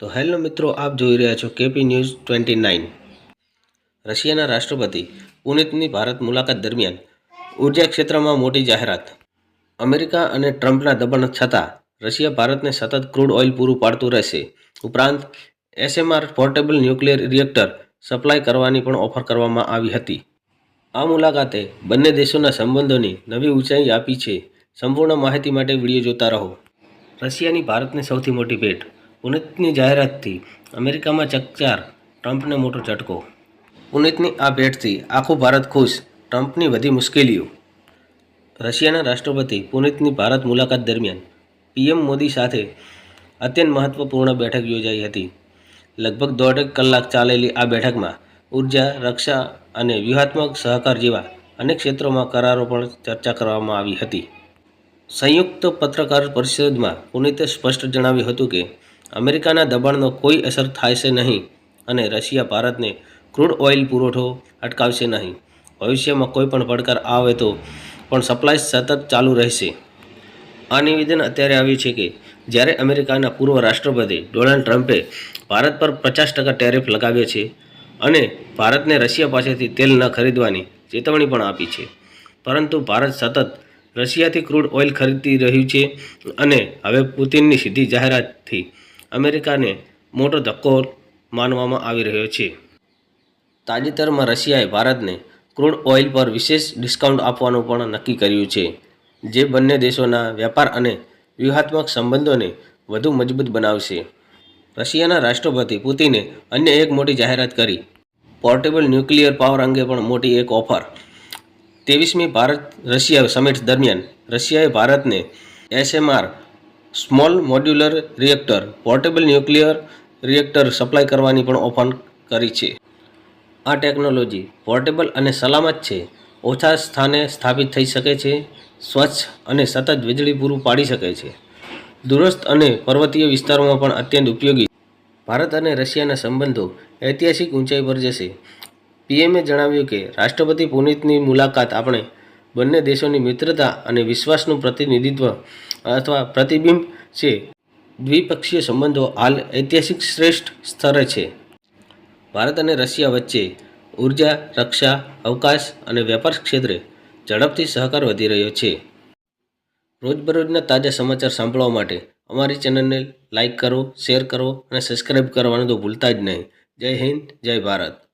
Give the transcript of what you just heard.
તો હેલો મિત્રો, આપ જોઈ રહ્યા છો કેપી ન્યૂઝ ટ્વેન્ટી નાઇન. રશિયાના રાષ્ટ્રપતિ પુનિતની ભારત મુલાકાત દરમિયાન ઊર્જા ક્ષેત્રમાં મોટી જાહેરાત. અમેરિકા અને ટ્રમ્પના દબાણ છતાં રશિયા ભારતને સતત ક્રૂડ ઓઇલ પૂરું પાડતું રહેશે. ઉપરાંત, SMR portable nuclear reactor supply કરવાની પણ ઓફર કરવામાં આવી હતી. આ મુલાકાતે બંને દેશોના સંબંધોની નવી ઊંચાઈ આપી છે. સંપૂર્ણ માહિતી માટે વીડિયો જોતા રહો. રશિયાની ભારતને સૌથી મોટી ભેટ પુનિતની જાહેરાતથી અમેરિકામાં ચકચાર, ટ્રમ્પને મોટો ઝટકો. પુનિતની આ ભેટથી આખું ભારત ખુશ, ટ્રમ્પની વધી મુશ્કેલીઓ. રશિયાના રાષ્ટ્રપતિ પુનિતની ભારત મુલાકાત દરમિયાન પીએમ મોદી સાથે અત્યંત મહત્વપૂર્ણ બેઠક યોજાઈ હતી. લગભગ દોઢેક કલાક ચાલેલી આ બેઠકમાં ઊર્જા, રક્ષા અને વ્યૂહાત્મક સહકાર જેવા અનેક ક્ષેત્રોમાં કરારો પણ ચર્ચા કરવામાં આવી હતી. સંયુક્ત પત્રકાર પરિષદમાં પુનિતે સ્પષ્ટ જણાવ્યું હતું કે અમેરિકાના દબાણનો કોઈ અસર છે નહીં અને રશિયા ભારતને ક્રૂડ ઓઇલ પુરવઠો અટકાવશે નહીં. ભવિષ્યમાં કોઈ પણ પડકાર આવે તો પણ સપ્લાય સતત ચાલુ રહેશે. આ નિવેદન અત્યારે આવ્યું છે કે જ્યારે અમેરિકાના પૂર્વ રાષ્ટ્રપતિ ડોનાલ્ડ ટ્રમ્પે ભારત પર પચાસ ટકા ટેરિફ લગાવ્યા છે અને ભારતને રશિયા પાસેથી તેલ ન ખરીદવાની ચેતવણી પણ આપી છે. પરંતુ ભારત સતત રશિયાથી ક્રૂડ ઓઇલ ખરીદી રહ્યું છે અને હવે પુતિનની સીધી જાહેરાતથી અમેરિકાને મોટો ધક્કો માનવામાં આવી રહ્યો છે. તાજેતરમાં રશિયાએ ભારતને ક્રૂડ ઓઇલ પર વિશેષ ડિસ્કાઉન્ટ આપવાનું પણ નક્કી કર્યું છે, જે બંને દેશોના વેપાર અને વ્યૂહાત્મક સંબંધોને વધુ મજબૂત બનાવશે. રશિયાના રાષ્ટ્રપતિ પુતિને અન્ય એક મોટી જાહેરાત કરી. પોર્ટેબલ ન્યુક્લિયર પાવર અંગે પણ મોટી એક ઓફર. ત્રેવીસમી ભારત રશિયા સમિટ દરમિયાન રશિયાએ ભારતને SMR small modular reactor, portable nuclear reactor supply કરવાની પણ ઓફર કરી છે. આ ટેકનોલોજી પોર્ટેબલ અને સલામત છે. ઓછા સ્થાને સ્થાપિત થઈ શકે છે, સ્વચ્છ અને સતત વીજળી પૂરું પાડી શકે છે. દૂરસ્થ અને પર્વતીય વિસ્તારોમાં પણ અત્યંત ઉપયોગી ભારત અને રશિયાના સંબંધો ઐતિહાસિક ઊંચાઈ પર જશે. પીએમએ જણાવ્યું કે રાષ્ટ્રપતિ પુનિતની મુલાકાત આપણે બંને દેશોની મિત્રતા અને વિશ્વાસનું પ્રતિનિધિત્વ અથવા પ્રતિબિંબ છે. દ્વિપક્ષીય સંબંધો હાલ ઐતિહાસિક શ્રેષ્ઠ સ્તરે છે. ભારત અને રશિયા વચ્ચે ઊર્જા, રક્ષા, અવકાશ અને વેપાર ક્ષેત્રે ઝડપથી સહકાર વધી રહ્યો છે. રોજબરોજના તાજા સમાચાર સાંભળવા માટે અમારી ચેનલને લાઇક કરો, શેર કરો અને સબસ્ક્રાઇબ કરવાનું તો ભૂલતા જ નહીં. જય હિન્દ, જય ભારત.